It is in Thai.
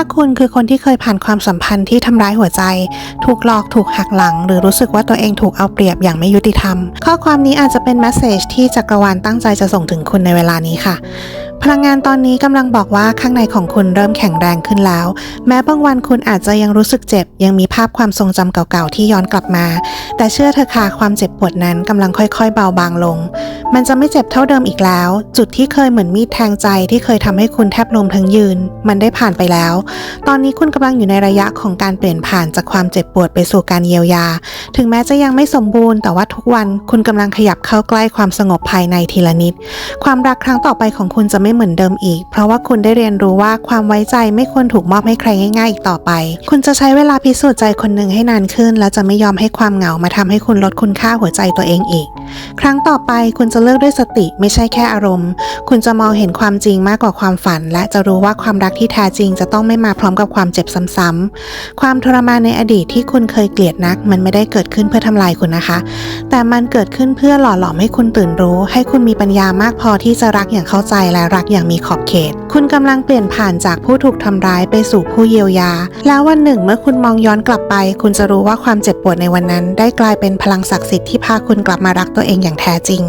ถ้าคุณคือคนที่เคยผ่านความสัมพันธ์ที่ทำร้ายหัวใจ ถูกหลอกถูกหักหลัง หรือรู้สึกว่าตัวเองถูกเอาเปรียบอย่างไม่ยุติธรรม ข้อความนี้อาจจะเป็นแมสเซจที่จักรวาลตั้งใจจะส่งถึงคุณในเวลานี้ค่ะพลังงานตอนนี้กำลังบอกว่าข้างในของคุณเริ่มแข็งแรงขึ้นแล้ว แม้บางวันคุณอาจจะยังรู้สึกเจ็บ ยังมีภาพความทรงจำเก่าๆที่ย้อนกลับมา แต่เชื่อเถอะค่ะความเจ็บปวดนั้นกำลังค่อยๆ เบาบางลง มันจะไม่เจ็บเท่าเดิมอีกแล้ว จุดที่เคยเหมือนมีดแทงใจที่เคยทำให้คุณแทบล้มทั้งยืน มันได้ผ่านไปแล้ว ตอนนี้คุณกำลังอยู่ในระยะของการเปลี่ยนผ่านจากความเจ็บปวดไปสู่การเยียวยา ถึงแม้จะยังไม่สมบูรณ์แต่ว่าทุกวันคุณกำลังขยับเข้าใกล้ความสงบภายในทีละนิด ความรักครั้งต่อไปของคุณจะไม่เหมือนเดิมอีก เพราะว่าคุณได้เรียนรู้ว่าความไว้ใจไม่ควรถูกมอบให้ใครง่ายๆอีกต่อไป คุณจะใช้เวลาพิสูจน์ใจคนหนึ่งให้นานขึ้น และจะไม่ยอมให้ความเหงามาทำให้คุณลดคุณค่าหัวใจตัวเองอีก ครั้งต่อไปคุณจะเลือกด้วยสติไม่ใช่แค่อารมณ์ คุณจะมองเห็นความจริงมากกว่าความฝัน และจะรู้ว่าความรักที่แท้จริงจะต้องไม่มาพร้อมกับความเจ็บซ้ำๆความทรมานในอดีตที่คุณเคยเกลียดนักมันไม่ได้เกิดขึ้นเพื่อทำลายคุณนะคะ แต่มันเกิดขึ้นเพื่อหล่อหลอมให้คุณตื่นรู้ ให้คุณมีปัญญามากพอที่จะรักอย่างเข้าใจและรักอย่างมีขอบเขต คุณกำลังเปลี่ยนผ่านจากผู้ถูกทำร้ายไปสู่ผู้เยียวยา แล้ววันหนึ่งเมื่อคุณมองย้อนกลับไป คุณจะรู้ว่าความเจ็บปวดในวันนั้น ได้กลายเป็นพลังศักดิ์สิทธิ์ที่พาคุณกลับมารักตัวเองอย่างแท้จริง